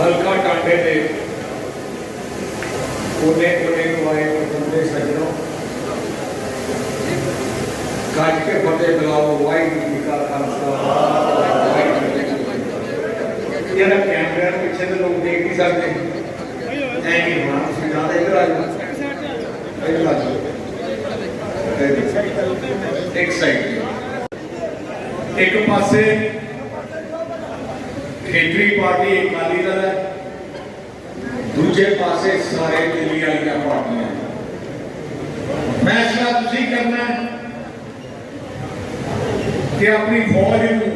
हल्का टांडे दे कोने कोने वाले बंदे सजनों। काज के फतेह बुलाओ वाई का खालसा। ये ना कैमरा पीछे तो लोग देख नहीं सकते नहीं हाँ सुझाव इधर आ जाओ। इधर आ जाओ। एक साइड। एक पासे ਖੇਤਰੀ ਪਾਰਟੀ ਅਕਾਲੀ ਦਲ ਹੈ। ਦੂਜੇ ਪਾਸੇ ਸਾਰੇ ਦਿੱਲੀ ਵਾਲੀਆਂ ਪਾਰਟੀਆਂ ਫੈਸਲਾ ਤੁਸੀਂ ਕਰਨਾ ਕਿ ਆਪਣੀ ਫੌਜ ਨੂੰ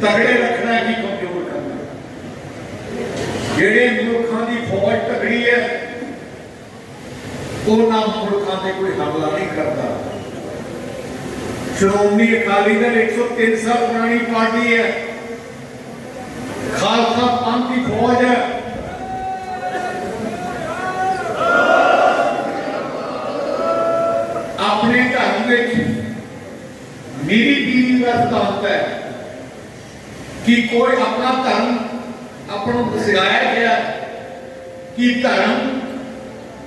ਤਗੜੇ ਰੱਖਣਾ ਕਿ ਕਮਜ਼ੋਰ ਕਰਨਾ ਜਿਹੜੇ ਮੁਲਕਾਂ ਦੀ ਫੌਜ ਤਗੜੀ ਹੈ, ਉਹਨਾਂ ਮੁਲਕਾਂ ਤੇ ਕੋਈ ਹਮਲਾ ਨਹੀਂ ਕਰਦਾ। ਸ਼੍ਰੋਮਣੀ ਅਕਾਲੀ ਦਲ 103 ਸਾਲ ਪੁਰਾਣੀ ਪਾਰਟੀ ਹੈ। ਖਾਲਸਾ ਪੰਥ ਦੀ ਫੌਜ ਹੈ ਆਪਣੇ ਧਰਮ ਵਿੱਚ ਮੇਰੀ ਪੀੜੀ ਦਾ ਸਿਧਾਂਤ ਹੈ ਕਿ ਕੋਈ ਆਪਣਾ ਧਰਮ ਆਪਾਂ ਨੂੰ ਸਿਖਾਇਆ ਗਿਆ ਕਿ ਧਰਮ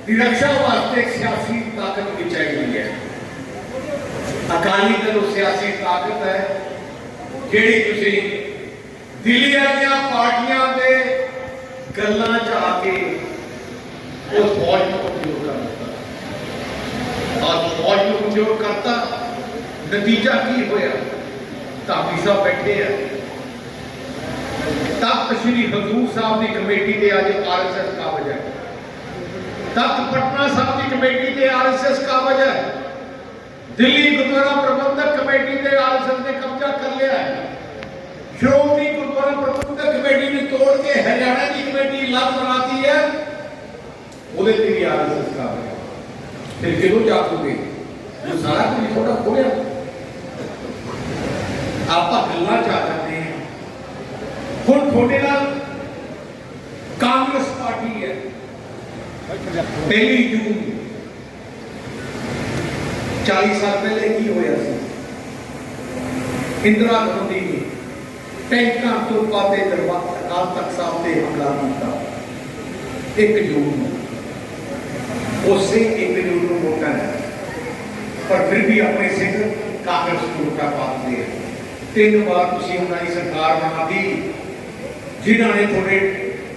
ਦੀ ਰੱਖਿਆ ਵਾਸਤੇ ਇੱਕ ਸਿਆਸੀ ਤਾਕਤ ਵੀ ਚਾਹੀਦੀ ਹੈ ਅਕਾਲੀ ਦਲ ਉਹ ਸਿਆਸੀ ਤਾਕਤ ਹੈ ਜਿਹੜੀ ਤੁਸੀਂ ਦਿੱਲੀ ਵਾਲੀਆਂ ਪਾਰਟੀਆਂ ਦੇ ਗੱਲਾਂ 'ਚ ਆ ਕੇ ਉਸ ਫੌਜ ਨੂੰ ਕਮਜ਼ੋਰ ਕਰ ਦਿੱਤਾ। ਔਰ ਫੌਜ ਨੂੰ ਕਮਜ਼ੋਰ ਕਰਤਾ। ਨਤੀਜਾ ਕੀ ਹੋਇਆ? ਧਾਮੀ ਸਾਹਿਬ ਬੈਠੇ ਆ। ਤਖਤ ਸ੍ਰੀ ਹਜ਼ੂਰ ਸਾਹਿਬ ਦੀ ਕਮੇਟੀ ਤੇ ਅੱਜ ਆਰਐਸਐਸ ਕਾਬਜ ਹੈ। ਤਖਤ ਪਟਨਾ ਸਾਹਿਬ ਦੀ ਕਮੇਟੀ ਤੇ ਆਰਐਸਐਸ ਕਾਬਜ ਹੈ। ਦਿੱਲੀ ਗੁਰਦੁਆਰਾ ਪ੍ਰਬੰਧਕ ਕਮੇਟੀ ਤੇ ਆਰਐਸਐਸ ਨੇ ਕਬਜ਼ਾ ਕਰ ਲਿਆ ਹੈ। ਸ਼੍ਰੋਮਣੀ ਕਮੇਟੀ ਨੇ ਤੋੜ ਕੇ ਹਰਿਆਣਾ ਦੀ ਕਮੇਟੀ ਲੱਗ ਬਣਾਤੀ ਹੈ ਉਹਦੇ ਤੇ ਵੀ ਆਰਐਸਐਸ ਕਾਬਜ ਹੈ ਫਿਰ ਕਿਦੋਂ ਜਾਗੋਗੇ ਇਹ ਸਾਰਾ ਕੁਝ ਥੋੜਾ ਖੋਇਆ ਆਪਾਂ ਗੱਲਾਂ ਚ ਆ ਜਾਂਦੇ ਹਾਂ ਹੁਣ ਤੁਹਾਡੇ ਨਾਲ ਕਾਂਗਰਸ ਪਾਰਟੀ ਹੈ ਪਹਿਲੀ ਜੂਨ 40 ਸਾਲ ਪਹਿਲੇ ਕੀ ਹੋਇਆ ਸੀ ਇੰਦਰਾ ਗਾਂਧੀ ਨੇ ਟੈਂਕਾਂ ਤੋਂ ਪਾਤੇ ਦਰਬਾਰ ਅਕਾਲ ਤਖਤ ਸਾਹਿਬ ਤੇ ਹਮਲਾ ਕੀਤਾ ਇੱਕ ਜੂਨ ਨੂੰ ਉਸੇ ਇੱਕ ਜੂਨ ਨੂੰ ਵੋਟਾਂ ਹੈ ਪਰ ਫਿਰ ਵੀ ਆਪਣੇ ਸਿੱਖ ਕਾਂਗਰਸ ਨੂੰ ਵੋਟਾਂ ਪਾਉਂਦੇ ਆ ਤਿੰਨ ਵਾਰ ਤੁਸੀਂ ਉਹਨਾਂ ਦੀ ਸਰਕਾਰ ਬਣਾਦੀ ਜਿਨ੍ਹਾਂ ਨੇ ਤੁਹਾਡੇ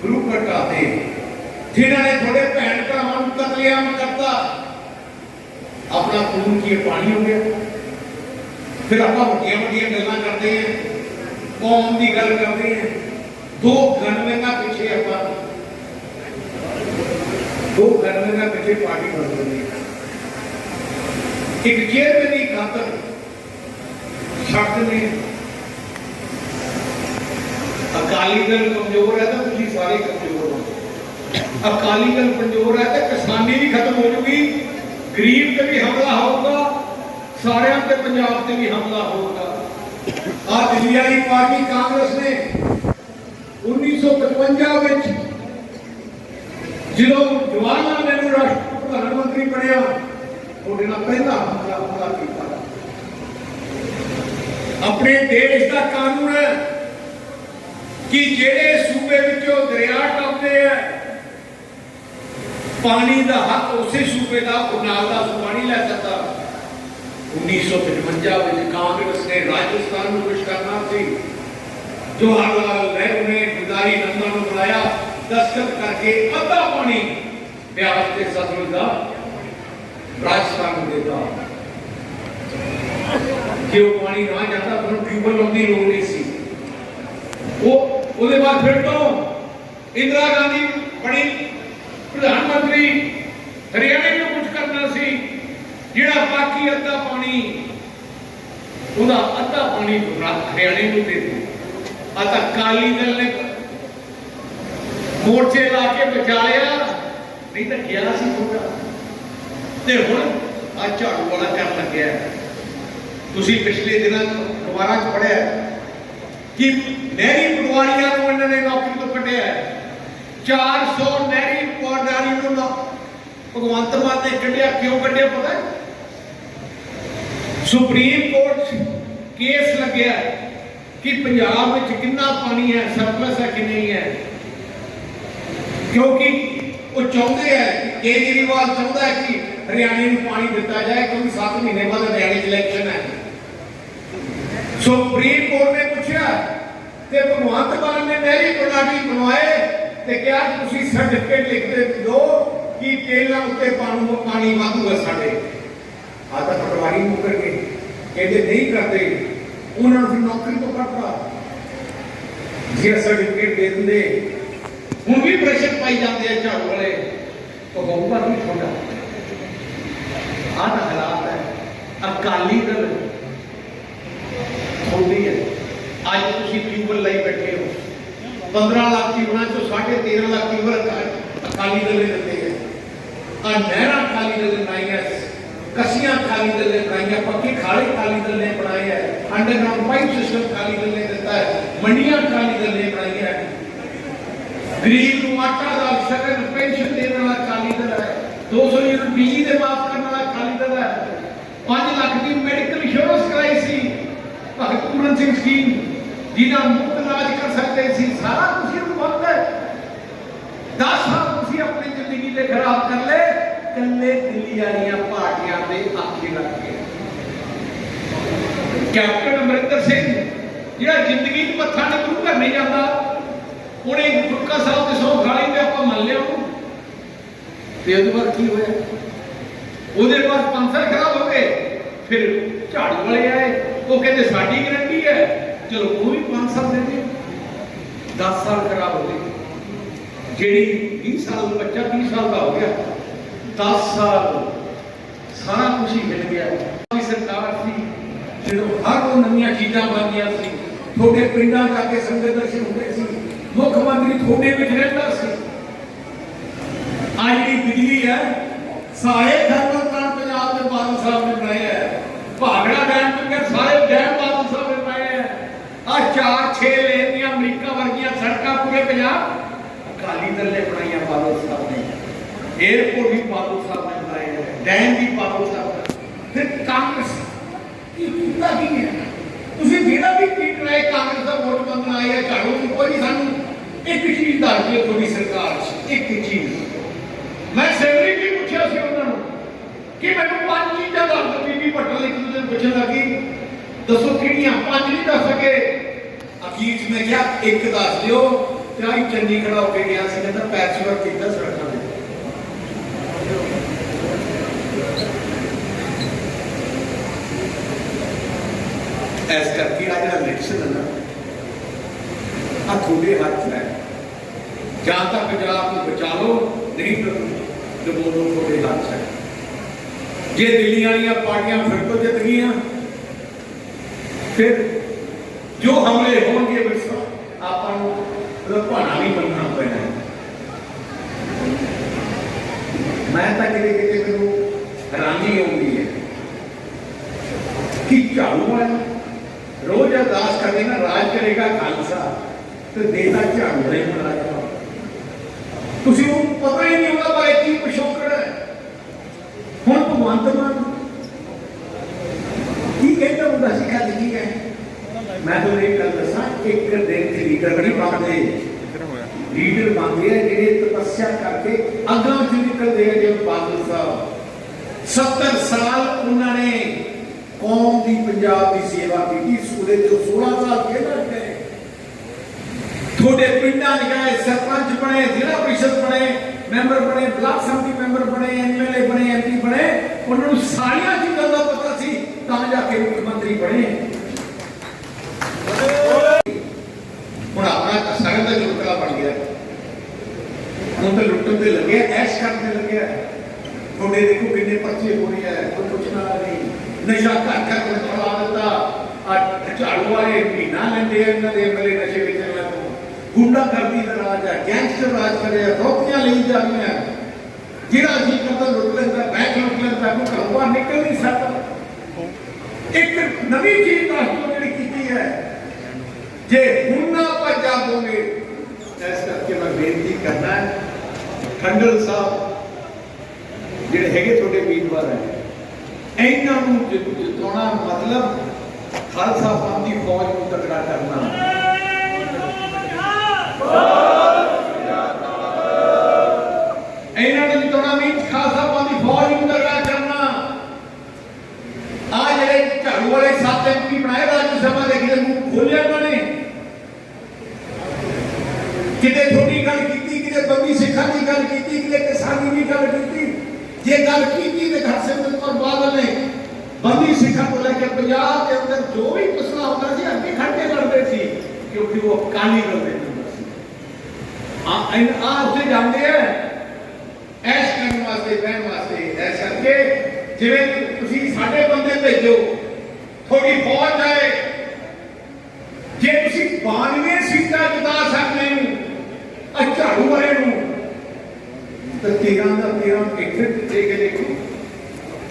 ਗਰੁੱਪ ਘਟਾਤੇ ਜਿਨ੍ਹਾਂ ਨੇ ਤੁਹਾਡੇ ਭੈਣ ਭਰਾਵਾਂ ਨੂੰ ਕਤਲੇਆਮ ਕਰਤਾ ਆਪਣਾ ਖੂਨ ਕੀ ਇਹ ਪਾਣੀ ਹੋ ਗਿਆ ਫਿਰ ਆਪਾਂ ਵੱਡੀਆਂ ਵੱਡੀਆਂ ਗੱਲਾਂ ਕਰਦੇ ਹਾਂ ਕੌਮ ਦੀ ਗੱਲ ਕਰਦੇ दो गणगणना पीछे अपन दो गणगणना पीछे पार्टी बढ़ रही एक जेल में खातर शब्द में अकाली दल कमज़ोर है तो तुझे सारे कमज़ोर हो। अकाली दल कमज़ोर है तो किसानी भी खत्म हो जाएगी गरीब पे भी हमला होगा, सारे पंजाब से भी हमला होगा। आज दिल्ली पार्टी कांग्रेस ने 1955 ਵਿੱਚ ਜਦੋਂ ਜਵਾਹਰ ਲਾਲ ਨਹਿਰੂ ਰਾਸ਼ਟਰ ਪ੍ਰਧਾਨ ਮੰਤਰੀ ਬਣਿਆ, ਉਹਦੇ ਨਾਲ ਪਹਿਲਾ ਹਮਲਾ ਹਮਲਾ ਕੀਤਾ। ਆਪਣੇ ਦੇਸ਼ ਦਾ ਕਾਨੂੰਨ ਹੈ ਕਿ ਜਿਹੜੇ ਸੂਬੇ ਵਿੱਚੋਂ ਦਰਿਆ ਟੱਪਦੇ ਆ, ਪਾਣੀ ਦਾ ਹੱਕ ਉਸੇ ਸੂਬੇ ਦਾ, ਉਹ ਨਾਲ ਦਾ ਪਾਣੀ ਲੈ ਸਕਦਾ। 1955 ਵਿੱਚ ਕਾਂਗਰਸ ਨੇ ਰਾਜਸਥਾਨ ਨੂੰ ਕੁਝ ਕਰਨਾ ਸੀ। ਜਵਾਹਰ ਲਾਲ ਨਹਿਰੂ ਨੇ ਗੁਦਾਰੀ ਨੰਦਾ ਨੂੰ ਬੁਲਾਇਆ, ਦਸਤਖਤ ਕਰਕੇ ਅੱਧਾ ਪਾਣੀ ਬਿਆਸ ਤੇ ਸਤਲੁਜ ਦਾ ਰਾਜਸਥਾਨ ਨੂੰ ਦੇਤਾ। ਕਿ ਉਹ ਪਾਣੀ ਨਾ ਜਾਂਦਾ ਤੁਹਾਨੂੰ ਟਿਊਬਲ ਲਾਉਣ ਲੋੜ ਨਹੀਂ ਸੀ। ਉਹ, ਉਹਦੇ ਬਾਅਦ ਫਿਰ ਤੋਂ ਇੰਦਰਾ ਗਾਂਧੀ ਬਣੀ, ਪ੍ਰਧਾਨ ਮੰਤਰੀ ਹਰਿਆਣੇ ਨੂੰ ਕੁਝ ਕਰਨਾ ਸੀ, ਜਿਹੜਾ ਬਾਕੀ ਅੱਧਾ ਪਾਣੀ, ਉਹਦਾ ਅੱਧਾ ਪਾਣੀ ਹਰਿਆਣੇ ਨੂੰ ਦੇ ਦੇ ਆ ਕਾਲੀ ਦਲ ਨੇ ਮੋਰਚੇ ਲਾ ਕੇ ਬਚਾ ਲਿਆ ਨਹੀਂ ਤਾਂ ਗਿਆ ਸੀ ਥੋੜਾ ਤੇ ਹੁਣ ਆ ਝਾੜੂ ਵਾਲਾ ਕਰਨ ਲੱਗਿਆ ਤੁਸੀਂ ਪਿਛਲੇ ਦਿਨਾਂ ਅਖਬਾਰਾਂ 'ਚ ਪੜਿਆ ਕਿ ਨਹਿਰੀ ਪਟਵਾਰੀਆਂ ਨੂੰ ਇਹਨਾਂ ਨੇ ਨੌਕਰੀ ਤੋਂ ਕੱਢਿਆ ਹੈ। 400 ਨਹਿਰੀ ਪਟਵਾਰੀ ਨੂੰ ਭਗਵੰਤ ਮਾਨ ਨੇ ਕੱਢਿਆ। ਕਿਉਂ ਕੱਢਿਆ ਪਤਾ ਸੁਪਰੀਮ ਕੋਰਟ 'ਚ ਕੇਸ ਲੱਗਿਆ ਕਿ ਪੰਜਾਬ ਵਿੱਚ ਕਿੰਨਾ ਪਾਣੀ ਹੈ ਸਰਪਲਸ ਹੈ ਕਿ ਨਹੀਂ ਹੈ। ਕਿਉਂਕਿ ਉਹ ਚਾਹੁੰਦੇ ਆ ਕਿ ਕੇਜਰੀਵਾਲ ਚਾਹੁੰਦਾ ਹੈ ਕਿ ਹਰਿਆਣੇ ਨੂੰ ਪਾਣੀ ਦਿੱਤਾ ਜਾਏ, ਕਿਉਂਕਿ 7 ਮਹੀਨੇ ਬਾਅਦ ਹਰਿਆਣੇ 'ਚ ਇਲੈਕਸ਼ਨ ਹੈ। ਸੁਪਰੀਮ ਕੋਰਟ ਨੇ ਪੁੱਛਿਆ ਤੇ ਭਗਵੰਤ ਮਾਨ ਨੇ ਨਹਿਰੀ ਪ੍ਰਣਾਲੀ ਬਣਵਾਏ ਤੇ ਕਿਹਾ ਤੁਸੀਂ ਸਰਟੀਫਿਕੇਟ ਲਿਖ ਕੇ ਦਿਓ ਕਿ ਤੇਲਾਂ ਉੱਤੇ ਪਾਣੀ ਪਾਣੀ ਵਾਧੂ ਹੈ ਸਾਡੇ। ਆ ਤਾਂ ਪਟਵਾਰੀ ਮੁਕਰ ਕੇ ਕਹਿੰਦੇ ਨਹੀਂ ਕਰਦੇ। ਉਹਨਾਂ ਨੂੰ ਨੌਕਰੀ ਤੋਂ ਕੱਢਤਾ ਜੇ ਸਰਟੀਫਿਕੇਟ ਦੇ ਦਿੰਦੇ हूँ भी પ્રેશર પાઈ जाते हैं चार वाले तो बहुबा की छोड़ा आन हालात है अकाली दल थोड़ी है आज तुम ट्यूबल लाई बैठे हो पंद्रह लाख ट्यूबल चो साढ़े तेरह लाख ट्यूबल अकाली दल ने दिते हैं और अकाली दल ने बनाई है कसियाँ अकाली दल ने बनाई है पक्के खाड़े अकाली दल ने बनाए हैं underground pipe system Akali Dal ने देता है मंडियाँ अकाली दल ने बनाई ਗਰੀਬ ਨੂੰ ਆਟਾ ਦਾ ਸ਼ਗਨ ਪੈਨਸ਼ਨ ਦੇਣ ਵਾਲਾ ਅਕਾਲੀ ਦਲ ਹੈ। 200 ਯੂਨਿਟ ਬਿਜਲੀ ਦੇ ਮਾਫ ਕਰਨ ਵਾਲਾ ਅਕਾਲੀ ਦਲ ਹੈ। 5 ਲੱਖ ਦੀ ਮੈਡੀਕਲ ਇੰਸ਼ੋਰੈਂਸ ਕਰਾਈ ਸੀ। ਭਗਤ ਪੂਰਨ ਸਿੰਘ ਸਕੀਮ ਜਿਹਦਾ ਮੁਫਤ ਇਲਾਜ ਕਰ ਸਕਦੇ ਸੀ। ਸਾਰਾ ਤੁਸੀਂ ਨੂੰ ਵਕਤ ਹੈ। 10 ਸਾਲ ਤੁਸੀਂ ਆਪਣੀ ਜ਼ਿੰਦਗੀ ਦੇ ਖਰਾਬ ਕਰ ਲਏ। ਕੱਲੇ ਦਿੱਲੀ ਵਾਲੀਆਂ ਪਾਰਟੀਆਂ ਦੇ ਆਖੇ ਲੱਗ ਗਏ। ਕੈਪਟਨ ਅਮਰਿੰਦਰ ਸਿੰਘ, ਜਿਹੜਾ ਜ਼ਿੰਦਗੀ 'ਚ ਮੱਥਾ ਨਹੀਂ ਗੁਰੂ ਘਰ ਨਹੀਂ ਜਾਂਦਾ। ਉਹਨੇ ਗੁਟਕਾ ਸਾਹਿਬ ਦੇ ਸੌ ਖਾਲੀ ਤੇ ਆਪਾਂ ਮੰਨ ਲਿਆ ਉਹਨੂੰ। ਤੇ ਉਹਦੇ ਬਾਅਦ ਕੀ ਹੋਇਆ? ਉਹਦੇ ਬਾਅਦ ਪੰਸਰ ਖਰਾਬ ਹੋ ਗਏ, ਫਿਰ ਝਾੜੂ ਵਾਲੇ ਆਏ। ਉਹ ਕਹਿੰਦੇ, ਸਾਡੀ ਗਰੰਟੀ ਹੈ। ਚਲੋ, ਉਹ ਵੀ 5 ਸਾਲ ਦੇ ਦੇ 10 ਸਾਲ ਖਰਾਬ ਹੋ ਗਏ। ਜਿਹੜੀ 20 ਸਾਲ ਦਾ ਬੱਚਾ 30 ਸਾਲ ਦਾ ਹੋ ਗਿਆ। 10 ਸਾਲ ਸਾਰਾ ਕੁਝ ਹੀ ਮਿਲ ਗਿਆ। ਦੀ ਸਰਕਾਰ ਸੀ, ਜਦੋਂ ਹਰ ਉਹ ਨਵੀਆਂ ਚੀਜ਼ਾਂ ਬਣਦੀਆਂ ਸੀ, ਤੁਹਾਡੇ ਪਿੰਡਾਂ ਜਾ ਕੇ ਸੰਗਤ ਦਰਸ਼ਨ ਹੁੰਦੇ ਸੀ। ਮੁੱਖ ਮੰਤਰੀ ਤੁਹਾਡੇ ਵਿੱਚ ਰਹਿੰਦਾ ਸੀ ਅੱਜ ਦੀ ਬਿਜਲੀ ਹੈ ਸਾਰੇ ਥਰਮਲ ਪਲਾਂਟ ਪੰਜਾਬ ਦੇ ਬਾਦਲ ਸਾਹਿਬ ਨੇ ਬਣਾਏ ਹੈ ਭਾਗੜਾ ਡੈਮ ਤੇ ਸਾਰੇ ਡੈਮ ਬਾਦਲ ਸਾਹਿਬ ਨੇ ਬਣਾਏ ਹੈ ਆ ਚਾਰ ਛੇ ਲੇਨ ਦੀਆਂ ਅਮਰੀਕਾ ਵਰਗੀਆਂ ਸੜਕਾਂ ਪੂਰੇ ਪੰਜਾਬ ਅਕਾਲੀ ਦਲ ਨੇ ਬਣਾਈਆਂ ਬਾਦਲ ਸਾਹਿਬ ਨੇ ਏਅਰਪੋਰਟ ਵੀ ਬਾਦਲ ਸਾਹਿਬ ਨੇ ਬਣਾਏ ਹੈ ਡੈਮ ਵੀ ਬਾਦਲ ਸਾਹਿਬ ਨੇ ਫਿਰ ਕਾਂਗਰਸ ਕੀ ਕੀਤਾ ਕੀ ਹੈ ਤੁਸੀਂ ਜਿਹੜਾ ਵੀ ਕੀ ਟਰਾਈ ਕਾਂਗਰਸ ਦਾ ਵੋਟ ਮੰਗਣ ਆਏ ਆ ਝਾੜੂ ਨੂੰ ਕੋਈ ਸਾਨੂੰ ਇੱਕ ਚੀਜ਼ ਦੱਸ ਦਿਓ ਤੁਹਾਡੀ ਸਰਕਾਰ 'ਚ ਇੱਕ ਚੀਜ਼ ਮੈਂ ਸੈਕਟਰੀ ਵੀ ਪੁੱਛਿਆ ਸੀ ਉਹਨਾਂ ਨੂੰ ਕਿ ਮੈਨੂੰ ਪੰਜ ਚੀਜ਼ਾਂ ਦੱਸ ਦਿਓ ਬੀਬੀ ਪਟਲ ਇੱਕ ਦੂਜੇ ਨੂੰ ਪੁੱਛਣ ਲੱਗੀ ਦੱਸੋ ਕਿਹੜੀਆਂ ਪੰਜ ਨਹੀਂ ਦੱਸ ਸਕੇ ਅਖੀਰ 'ਚ ਮੈਂ ਕਿਹਾ ਇੱਕ ਦੱਸ ਦਿਓ ਤੇ ਆਈ ਚੰਨੀ ਖੜਾ ਹੋ ਕੇ ਗਿਆ ਸੀ ਕਹਿੰਦਾ ਪੈਚ ਵਰਕ ਕੀਤਾ ਸੜਕਾਂ ਦੇ ਐਸ ਕਰਕੇ ਆ ਜਿਹੜਾ ਇਲੈਕਸ਼ਨ ਹੈ ਨਾ ਆ ਤੁਹਾਡੇ ਹੱਥ 'ਚ ਹੈ जाता कचरा आपको बचा लो नहीं तो दबोलो को ले है जे दिल्ली वाली पार्टियाँ फिर तो जित गई फिर जो हमले होंगे वैसा आपको मतलब भाना भी बनना पैना मैं तो कि मैं तो हैरानी आती है कि झाड़ू वाला रोज अरदास करेगा राज करेगा खालसा तो देता झाड़ू नहीं बना ਤੁਸੀਂ ਉਹ ਪਤਾ ਹੀ ਨਹੀਂ ਉਹਦਾ ਬਾਰੇ ਕੀ ਪਿਛੋਕੜ ਹੈ। ਹੁਣ ਭਗਵੰਤ ਮਾਨ ਕੀ ਕਹਿੰਦਾ ਹੁੰਦਾ ਸੀ ਕੱਲ ਕੀ ਹੈ? ਮੈਂ ਤੁਹਾਨੂੰ ਇਹ ਗੱਲ ਦੱਸਾਂ, ਇੱਕ ਦਿਨ ਚ ਲੀਡਰ ਨਹੀਂ ਬਣਦੇ ਲੀਡਰ ਬਣਦੇ ਆ ਜਿਹੜੇ ਤਪੱਸਿਆ ਕਰਕੇ ਅੱਗਾਂ ਚ ਨਿਕਲਦੇ ਆ, ਜਿਵੇਂ ਬਾਦਲ ਸਾਹਿਬ। 70 ਸਾਲ ਉਹਨਾਂ ਨੇ ਕੌਮ ਦੀ ਪੰਜਾਬ ਦੀ ਸੇਵਾ ਕੀਤੀ ਸੂਰੇ ਤੋਂ 16 ਤੁਹਾਡੇ ਪਿੰਡਾਂ 'ਚ ਸਰਪੰਚ ਬਣੇ, ਜ਼ਿਲ੍ਹਾ ਪ੍ਰੀਸ਼ਦ ਬਣੇ, ਮੈਂਬਰ ਬਣੇ, ਬਲਾਕ ਸਮਿਤੀ ਮੈਂਬਰ ਬਣੇ ਐਮਐਲਏ ਬਣੇ ਐਮਪੀ ਬਣੇ, ਉਹਨਾਂ ਨੂੰ ਸਾਰੀਆਂ ਚੀਜ਼ਾਂ ਦਾ ਪਤਾ ਸੀ, ਤਾਂ ਜਾ ਕੇ ਮੁੱਖ ਮੰਤਰੀ ਬਣੇ। ਹੁਣ ਆਪਣਾ ਸਗਨ ਦਾ ਚੁਟਕਲਾ ਬਣ ਗਿਆ। ਹੁਣ ਤਾਂ ਲੁੱਟਣ ਤੇ ਲੱਗਿਆ, ਐਸ਼ ਕਰਨ ਤੇ ਲੱਗਿਆ। ਤੁਹਾਡੇ ਦੇਖੋ ਕਿੰਨੇ ਪਰਚੇ ਹੋ ਰਹੇ ਆ, ਕੋਈ ਪੁੱਛਣਾ ਨਹੀਂ। ਨਸ਼ਾ ਘਰ ਘਰ ਫੈਲਾ ਦਿੱਤਾ। ਆ ਝਾੜੂ ਵਾਲੇ ਮਹੀਨਾ ਲੈਂਦੇ ਆ, ਇਹਨਾਂ ਦੇ ਐਮਐਲਏ ਨਸ਼ੇ ਗੁੰਡਾਗਰਦੀ ਦਾ ਰਾਜ ਹੈ, ਗੈਂਗਸਟਰ ਰਾਜ ਕਰਿਆ, ਰੋਕੀਆਂ ਲਈ ਜਾਂਦੀਆਂ ਜਿਹੜਾ ਜੀ ਕਰਦਾ, ਲੁੱਟ ਲੈਂਦਾ, ਬੈਂਕ ਲੁੱਟ ਲੈਂਦਾ, ਕੋਈ ਘਰੋਂ ਬਾਹਰ ਨਿਕਲ ਨਹੀਂ ਸਕਦਾ। ਇੱਕ ਨਵੀਂ ਚੀਜ਼ ਦੱਸ ਜਿਹੜੀ ਕੀਤੀ ਹੈ, ਜੇ ਹੁਣ ਨਾ ਭੱਜਾ ਦੋਗੇ ਇਸ ਕਰਕੇ ਮੈਂ ਬੇਨਤੀ ਕਰਨਾ ਹੈ, ਖੰਡਲ ਸਾਹਿਬ, ਜਿਹੜੇ ਹੈਗੇ ਤੁਹਾਡੇ ਉਮੀਦਵਾਰ ਹੈ, ਇਹਨਾਂ ਨੂੰ ਜਿਤਾਉਣਾ ਮਤਲਬ ਖਾਲਸਾ ਪੰਥ ਦੀ ਫੌਜ ਨੂੰ ਤਕੜਾ ਕਰਨਾ। Oh! ਆ ਇਨ ਆ ਉੱਥੇ ਜਾਂਦੇ ਆ ਐਸ਼ ਕਰਨ ਵਾਸਤੇ ਬਹਿਣ ਵਾਸਤੇ ਐਸ਼ ਕਰਕੇ ਜਿਵੇਂ ਤੁਸੀਂ ਸਾਡੇ ਬੰਦੇ ਭੇਜੋ ਥੋੜੀ ਫੌਜ ਜਾਏ ਜੇ ਤੁਸੀਂ 92 ਸੀਟਾਂ ਜਿਤਾ ਸਕਦੇ ਹੋ ਆ ਝਾੜੂ ਵਾਲੇ ਨੂੰ ਤਾਂ 13 ਦਾ 13 ਇੱਥੇ ਦੇ ਕੇ ਦੇਖੋ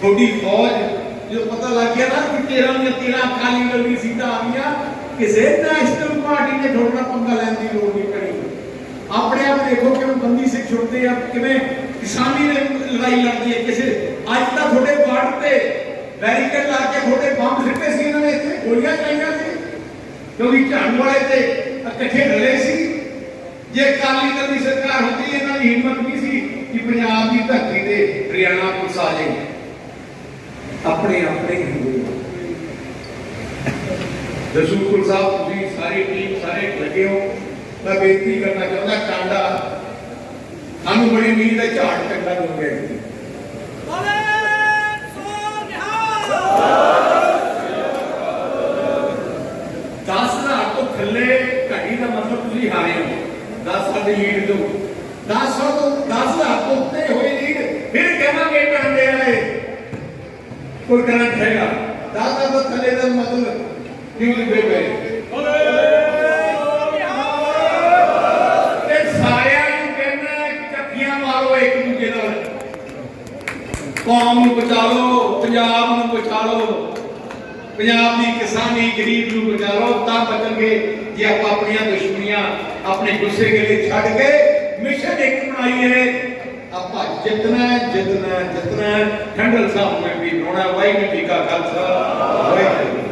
ਥੋੜੀ ਫੌਜ ਜੋ ਪਤਾ ਲੱਗ ਗਿਆ ਨਾ ਕਿ 13 ਦੀਆਂ 13 ਅਕਾਲੀ ਦਲ ਦੀ ਸੀਟਾਂ ਆ ਗਈਆਂ ਕਿਸੇ ਨੈਸ਼ਨਲ ਪਾਰਟੀ ਨੇ ਥੋੜਾ ਪੰਗਾ ਲੈਣ ਦੀ ਲੋੜ ਨਹੀਂ ਪੜੀ ਆਪਣੇ ਆਪ ਦੇਖੋ ਕਿਵੇਂ ਬੰਦੀ ਸਿੱਖ ਛੁੱਟਦੇ ਆ, ਕਿਵੇਂ ਕਿਸਾਨੀ ਨੇ ਲੜਾਈ ਲੜਦੀ ਹੈ, ਕਿਸੇ ਅੱਜ ਤਾਂ ਤੁਹਾਡੇ ਬਾਰਡਰ ਤੇ ਬੈਰੀਕੇਡ ਲਾ ਕੇ ਤੁਹਾਡੇ ਬੰਬ ਸਿੱਟੇ ਸੀ ਇਹਨਾਂ ਨੇ ਇੱਥੇ, ਗੋਲੀਆਂ ਚਲਾਈਆਂ ਸੀ। ਕਿਉਂਕਿ ਝਾੜੂ ਵਾਲੇ ਤੇ ਇਕੱਠੇ ਰਲੇ ਸੀ। ਜੇ ਅਕਾਲੀ ਦਲ ਦੀ ਸਰਕਾਰ ਹੁੰਦੀ, ਇਹਨਾਂ ਦੀ ਹਿੰਮਤ ਨਹੀਂ ਸੀ ਕਿ ਪੰਜਾਬ ਦੀ ਧਰਤੀ ਤੇ ਹਰਿਆਣਾ ਪੁਲਿਸ ਆ ਜਾਏ। ਆਪਣੇ ਆਪਣੇ ਹਿੰਦੂ ਦਸੂਪੁਰ ਸਾਹਿਬ, ਤੁਸੀਂ ਸਾਰੀ ਟੀਮ ਸਾਰੇ ਲੱਗੇ ਹੋ। ਮੈਂ ਬੇਨਤੀ ਕਰਨਾ ਚਾਹੁੰਦਾ ਟਾਂਡਾ ਸਾਨੂੰ ਬੜੀ ਉਮੀਦ ਹੈ ਝਾੜ ਚੰਗਾ ਹੋ ਗਿਆ ਜੀ। ਥੱਲੇ ਘੜੀ ਦਾ ਮਤਲਬ ਤੁਸੀਂ ਹਾਰੇ ਹੋ। 10 ਸਾਲ ਦੀ ਲੀਡ ਤੋਂ। 10 ਸਾਲ ਤੋਂ 10000 ਤੋਂ ਉੱਤੇ ਹੋਈ ਲੀਡ, ਫਿਰ ਕਹਾਂਗੇ ਟਾਂਡੇ ਵਾਲੇ ਕੋਈ ਕਰੰਟ ਹੈਗਾ। 10 ਸਾਲ ਤੋਂ ਥੱਲੇ ਦਾ ਮਤਲਬ ਕਿਉਂ ਲਿਖੇ ਪਏ ਬੋਲੇ ਸੋ ਨਿਹਾਲ ਇਹ ਸਾਰਿਆਂ ਨੂੰ ਕਹਿੰਦਾ ਹੈ ਕਿ ਚੱਕੀਆਂ ਮਾਰੋ ਇੱਕ ਦੂਜੇ ਨਾਲ ਕੌਮ ਨੂੰ ਬਚਾ ਲਓ ਪੰਜਾਬ ਨੂੰ ਬਚਾ ਲਓ ਪੰਜਾਬ ਦੀ ਕਿਸਾਨੀ ਗਰੀਬ ਨੂੰ ਬਚਾ ਲਓ ਤਾਂ ਬਚਣਗੇ ਜੇ ਆਪਾਂ ਆਪਣੀਆਂ ਦੁਸ਼ਮਣੀਆਂ ਆਪਣੇ ਗੁੱਸੇ ਗਿਲੇ ਛੱਡ ਕੇ ਮਿਸ਼ਨ ਇੱਕ ਬਣਾਈਏ। ਆਪਾਂ ਜਿੱਤਣਾ ਜਿੱਤਣਾ ਜਿੱਤਣਾ ਠੰਡਲ ਸਾਹਿਬ ਨੇ ਵੀ ਬਣਾਉਣਾ ਵਾਹਿਗੁਰੂ ਜੀ ਕਾ ਖਾਲਸਾ। ਵਾਹਿਗੁਰੂ ਜੀ